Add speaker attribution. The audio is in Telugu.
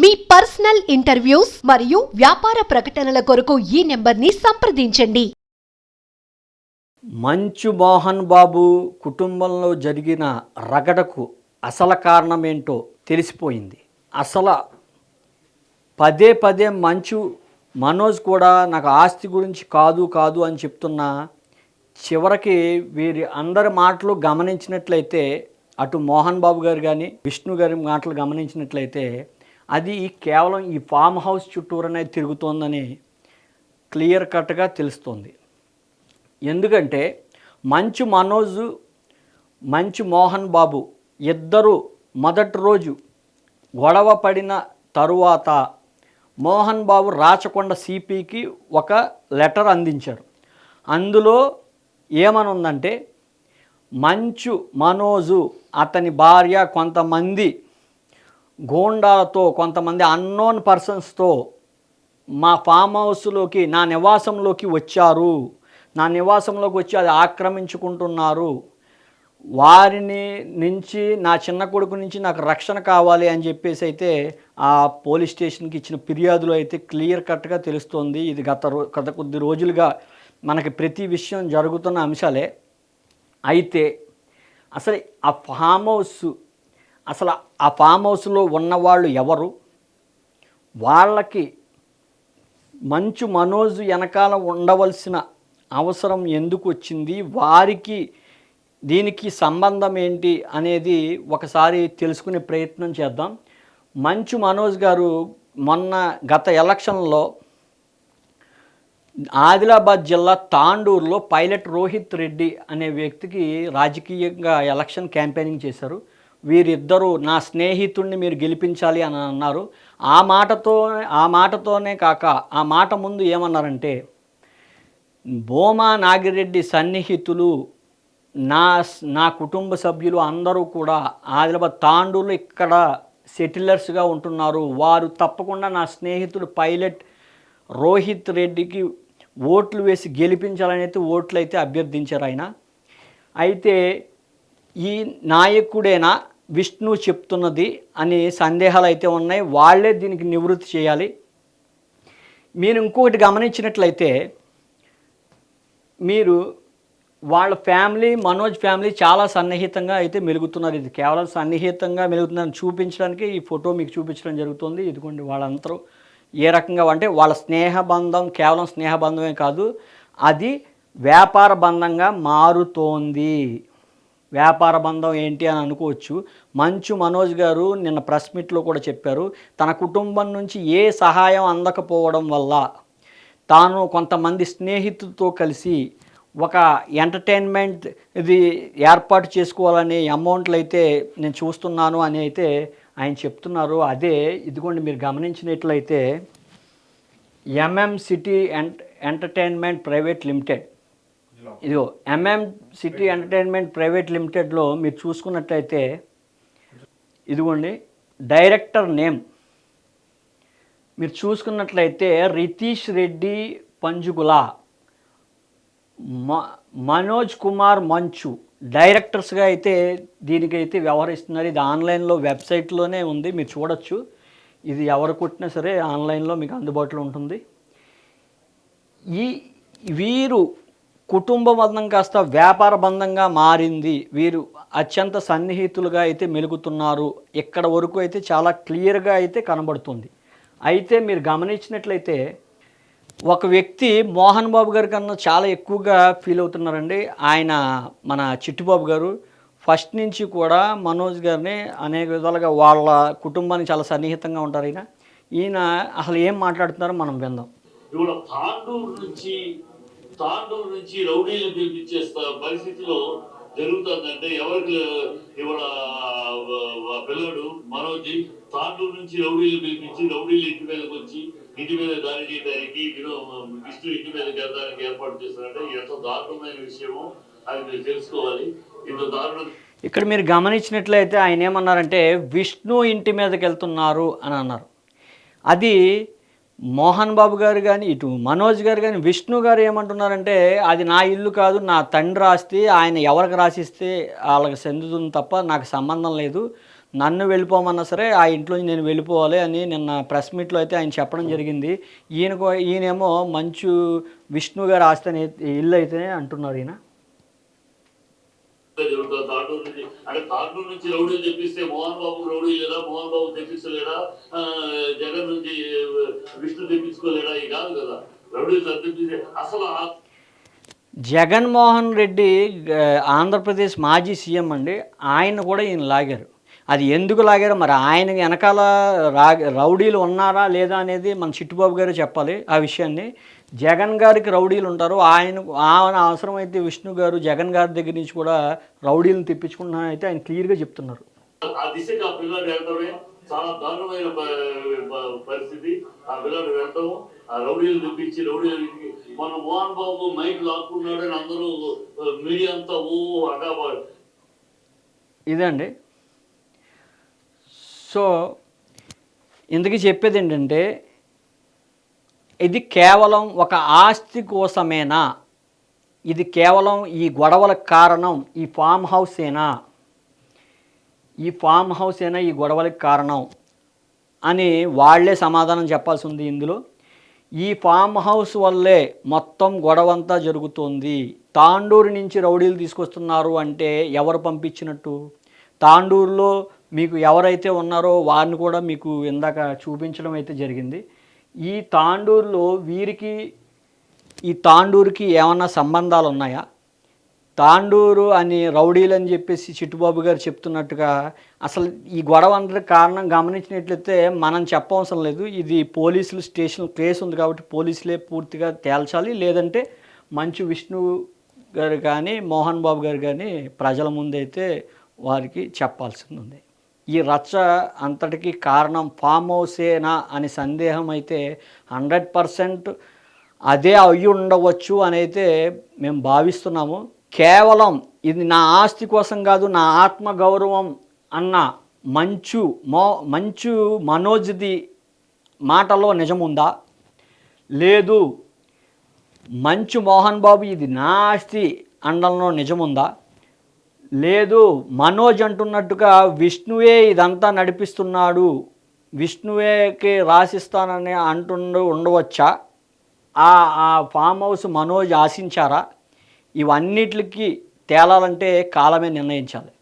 Speaker 1: మీ పర్సనల్ ఇంటర్వ్యూస్ మరియు వ్యాపార ప్రకటనల కొరకు ఈ నెంబర్ని సంప్రదించండి.
Speaker 2: మంచు మోహన్ బాబు కుటుంబంలో జరిగిన రగడకు అసలు కారణమేంటో తెలిసిపోయింది. అసలు పదే పదే మంచు మనోజ్ కూడా నాకు ఆస్తి గురించి కాదు కాదు అని చెప్తున్నా చివరికి వీరి అందరి మాటలు గమనించినట్లయితే అటు మోహన్ బాబు గారు కానీ విష్ణు గారి మాటలు గమనించినట్లయితే అది కేవలం ఈ ఫామ్ హౌస్ చుట్టూరనే తిరుగుతోందని క్లియర్ కట్గా తెలుస్తోంది. ఎందుకంటే మంచు మనోజ్ మంచు మోహన్ బాబు ఇద్దరు మొదటి రోజు గొడవ పడిన తరువాత మోహన్ బాబు రాచకొండ సిపికి ఒక లెటర్ అందించారు. అందులో ఏమనుందంటే మంచు మనోజు అతని భార్య కొంతమంది గోండాలతో కొంతమంది అన్నోన్ పర్సన్స్తో మా ఫామ్ హౌస్లోకి నా నివాసంలోకి వచ్చారు. నా నివాసంలోకి వచ్చి అది ఆక్రమించుకుంటున్నారు. వారిని నుంచి నా చిన్న కొడుకు నుంచి నాకు రక్షణ కావాలి అని చెప్పేసి అయితే ఆ పోలీస్ స్టేషన్కి ఇచ్చిన ఫిర్యాదులో అయితే క్లియర్ కట్గా తెలుస్తోంది. ఇది గత రో గత కొద్ది రోజులుగా మనకి ప్రతి విషయం జరుగుతున్న అంశాలే. అయితే అసలు ఆ ఫామ్ హౌస్ అసలు ఆ ఫామ్ హౌస్లో ఉన్నవాళ్ళు ఎవరు? వాళ్ళకి మంచు మనోజ్ వెనకాల ఉండవలసిన అవసరం ఎందుకు వచ్చింది? వారికి దీనికి సంబంధం ఏంటి అనేది ఒకసారి తెలుసుకునే ప్రయత్నం చేద్దాం. మంచు మనోజ్ గారు మొన్న గత ఎలక్షన్లో ఆదిలాబాద్ జిల్లా తాండూరులో పైలట్ రోహిత్ రెడ్డి అనే వ్యక్తికి రాజకీయంగా ఎలక్షన్ క్యాంపెయినింగ్ చేశారు. వీరిద్దరూ నా స్నేహితుడిని మీరు గెలిపించాలి అని అన్నారు. ఆ మాటతో ఆ మాటతోనే కాక ఆ మాట ముందు ఏమన్నారంటే భూమా నాగిరెడ్డి సన్నిహితులు నా నా కుటుంబ సభ్యులు అందరూ కూడా ఆదిలాబాద్ తాండూలు ఇక్కడ సెటిలర్స్గా ఉంటున్నారు. వారు తప్పకుండా నా స్నేహితుడు పైలట్ రోహిత్ రెడ్డికి ఓట్లు వేసి గెలిపించాలని అయితే ఓట్లు అయితే అభ్యర్థించారు ఆయన. అయితే ఈ నాయకుడేనా విష్ణు చెప్తున్నది అని సందేహాలు అయితే ఉన్నాయి. వాళ్ళే దీనికి నివృత్తి చేయాలి. మీరు ఇంకొకటి గమనించినట్లయితే మీరు వాళ్ళ ఫ్యామిలీ మనోజ్ ఫ్యామిలీ చాలా సన్నిహితంగా అయితే మెలుగుతున్నారు. ఇది కేవలం సన్నిహితంగా మెలుగుతుందని చూపించడానికి ఈ ఫోటో మీకు చూపించడం జరుగుతుంది. ఇదిగోండి వాళ్ళందరూ ఏ రకంగా అంటే వాళ్ళ స్నేహ బంధం కేవలం స్నేహబంధమే కాదు అది వ్యాపార బంధంగా మారుతోంది. వ్యాపార బంధం ఏంటి అని అనుకోవచ్చు. మంచు మనోజ్ గారు నిన్న ప్రెస్ మీట్లో కూడా చెప్పారు తన కుటుంబం నుంచి ఏ సహాయం అందకపోవడం వల్ల తాను కొంతమంది స్నేహితులతో కలిసి ఒక ఎంటర్టైన్మెంట్ ఇది ఏర్పాటు చేసుకోవాలనే అమౌంట్లు అయితే నేను చూస్తున్నాను అని అయితే ఆయన చెప్తున్నారు. అదే ఇదిగోండి మీరు గమనించినట్లయితే MM city entertainment private limited ఇదిగో ఎంఎం సిటీ ఎంటర్టైన్మెంట్ ప్రైవేట్ లిమిటెడ్లో మీరు చూసుకున్నట్లయితే ఇదిగోండి డైరెక్టర్ నేమ్. మీరు చూసుకున్నట్లయితే రితీష్ రెడ్డి పంజుగుల మ మనోజ్ కుమార్ మంచు. డైరెక్టర్స్గా అయితే దీనికైతే వ్యవహరిస్తున్నారు. ఇది ఆన్లైన్లో వెబ్సైట్లోనే ఉంది. మీరు చూడొచ్చు. ఇది ఎవరు కొట్టినా సరే ఆన్లైన్లో మీకు అందుబాటులో ఉంటుంది. ఈ వీరు కుటుంబ బంధం కాస్త వ్యాపార బంధంగా మారింది. వీరు అత్యంత సన్నిహితులుగా అయితే మెలుగుతున్నారు. ఇక్కడ వరకు అయితే చాలా క్లియర్గా అయితే కనబడుతుంది. అయితే మీరు గమనించినట్లయితే ఒక వ్యక్తి మోహన్ బాబు గారి కన్నా చాలా ఎక్కువగా ఫీల్ అవుతున్నారండి. ఆయన మన చిట్టుబాబు గారు ఫస్ట్ నుంచి కూడా మనోజ్ గారిని అనేక విధాలుగా వాళ్ళ కుటుంబానికి చాలా సన్నిహితంగా ఉంటారు ఈయన. ఈయన అసలు ఏం మాట్లాడుతున్నారో మనం విందాం.
Speaker 3: పాండూరు నుంచి తాండూరు నుంచి రౌడీలు పిలిపించే పరిస్థితిలో జరుగుతుందంటే ఎవరికి ఇవాళ పిల్లడు మనోజ్ తాండూరు నుంచి రౌడీలు పిలిపించి రౌడీలు ఇంటి మీదకి వచ్చి ఇంటి మీద దాడి చేయడానికి వినో విష్ణు ఇంటి మీద గెలడానికి ఏర్పాటు చేస్తారంటే ఎంత దారుణమైన విషయమో అది మీరు తెలుసుకోవాలి. ఇంత దారుణం
Speaker 2: ఇక్కడ మీరు గమనించినట్లయితే ఆయన ఏమన్నారంటే విష్ణు ఇంటి మీదకి వెళ్తున్నారు అని అన్నారు. అది మోహన్ బాబు గారు కానీ ఇటు మనోజ్ గారు కానీ విష్ణు గారు ఏమంటున్నారంటే అది నా ఇల్లు కాదు నా తండ్రి ఆస్తి ఆయన ఎవరికి రాసిస్తే వాళ్ళకి చెందుతుంది తప్ప నాకు సంబంధం లేదు. నన్ను వెళ్ళిపోమన్నా సరే ఆ ఇంట్లో నేను వెళ్ళిపోవాలి అని నిన్న ప్రెస్ మీట్లో అయితే ఆయన చెప్పడం జరిగింది. ఈయనకు ఈయనేమో మంచు విష్ణు గారు ఆస్తి ఇల్లు అయితే అంటున్నారు ఈయన.
Speaker 3: జరుగుతుంది. నుంచి అంటే తాటూరు నుంచి రౌడీలు తెప్పిస్తే మోహన్ బాబు రౌడీ లేదా మోహన్ బాబు తెప్పించలేడా? జగన్ నుంచి విష్ణు తెప్పించుకోలేడా? ఇది కాదు కదా. రౌడీలు తెప్పిస్తే అసలు
Speaker 2: జగన్మోహన్ రెడ్డి ఆంధ్రప్రదేశ్ మాజీ సీఎం అండి. ఆయన కూడా ఈయన లాగారు. అది ఎందుకు లాగారో మరి ఆయన వెనకాల రా రౌడీలు ఉన్నారా లేదా అనేది మన చిట్టుబాబు గారు చెప్పాలి ఆ విషయాన్ని. జగన్ గారికి రౌడీలు ఉంటారు. ఆయన ఆయన అవసరమైతే విష్ణు గారు జగన్ గారి దగ్గర నుంచి కూడా రౌడీలను తెప్పించుకుంటున్నారని అయితే ఆయన క్లియర్గా చెప్తున్నారు.
Speaker 3: ఆ దిశగా చాలా దారుణమైన పరిస్థితి. ఆ పిల్లాడు వెళ్ళటము ఆ రౌడీలు తెప్పించి రౌడీలు మన మోహన్ బాబు మైక్ లాక్కున్నాడని అందరూ మీడియా అంతా ఓ అగా
Speaker 2: ఇదండి. సో ఇందుకు చెప్పేది ఏంటంటే ఇది కేవలం ఒక ఆస్తి కోసమేనా? ఇది కేవలం ఈ గొడవలకు కారణం ఈ ఫామ్ హౌసేనా? ఈ ఫామ్ హౌసేనా ఈ గొడవలకు కారణం? అని వాళ్ళే సమాధానం చెప్పాల్సి ఉంది ఇందులో. ఈ ఫామ్ హౌస్ వల్లే మొత్తం గొడవంతా జరుగుతోంది. తాండూరు నుంచి రౌడీలు తీసుకొస్తున్నారు అంటే ఎవరు పంపించినట్టు? తాండూరులో మీకు ఎవరైతే ఉన్నారో వారిని కూడా మీకు ఇందాక చూపించడం అయితే జరిగింది. ఈ తాండూరులో వీరికి ఈ తాండూరుకి ఏమన్నా సంబంధాలు ఉన్నాయా? తాండూరు అని రౌడీలు అని చెప్పేసి చిట్టుబాబు గారు చెప్తున్నట్టుగా అసలు ఈ గొడవ అందరికి కారణం గమనించినట్లయితే మనం చెప్పవసరం లేదు. ఇది పోలీసులు స్టేషన్ కేసు ఉంది కాబట్టి పోలీసులే పూర్తిగా తేల్చాలి. లేదంటే మంచు విష్ణు గారు కానీ మోహన్ బాబు గారు కానీ ప్రజల ముందైతే వారికి చెప్పాల్సింది ఉంది. ఈ రచ్చ అంతటికి కారణం ఫామ్ హౌసేనా అని సందేహం అయితే హండ్రెడ్ పర్సెంట్ అదే అయ్యి ఉండవచ్చు అని అయితే మేము భావిస్తున్నాము. కేవలం ఇది నా ఆస్తి కోసం కాదు నా ఆత్మ గౌరవం అన్న మంచు మో మంచు మనోజ్ది మాటలో నిజముందా? లేదు. మంచు మోహన్ బాబు ఇది నా ఆస్తి అండంలో నిజముందా? లేదు మనోజ్ అంటున్నట్టుగా విష్ణువే ఇదంతా నడిపిస్తున్నాడు. విష్ణువేకి రాసిస్తానని అంటుండు ఉండవచ్చా? ఆ ఆ ఫామ్ హౌస్ మనోజ్ ఆశించారా? ఇవన్నిటికి తేలాలంటే కాలమే నిర్ణయించాలి.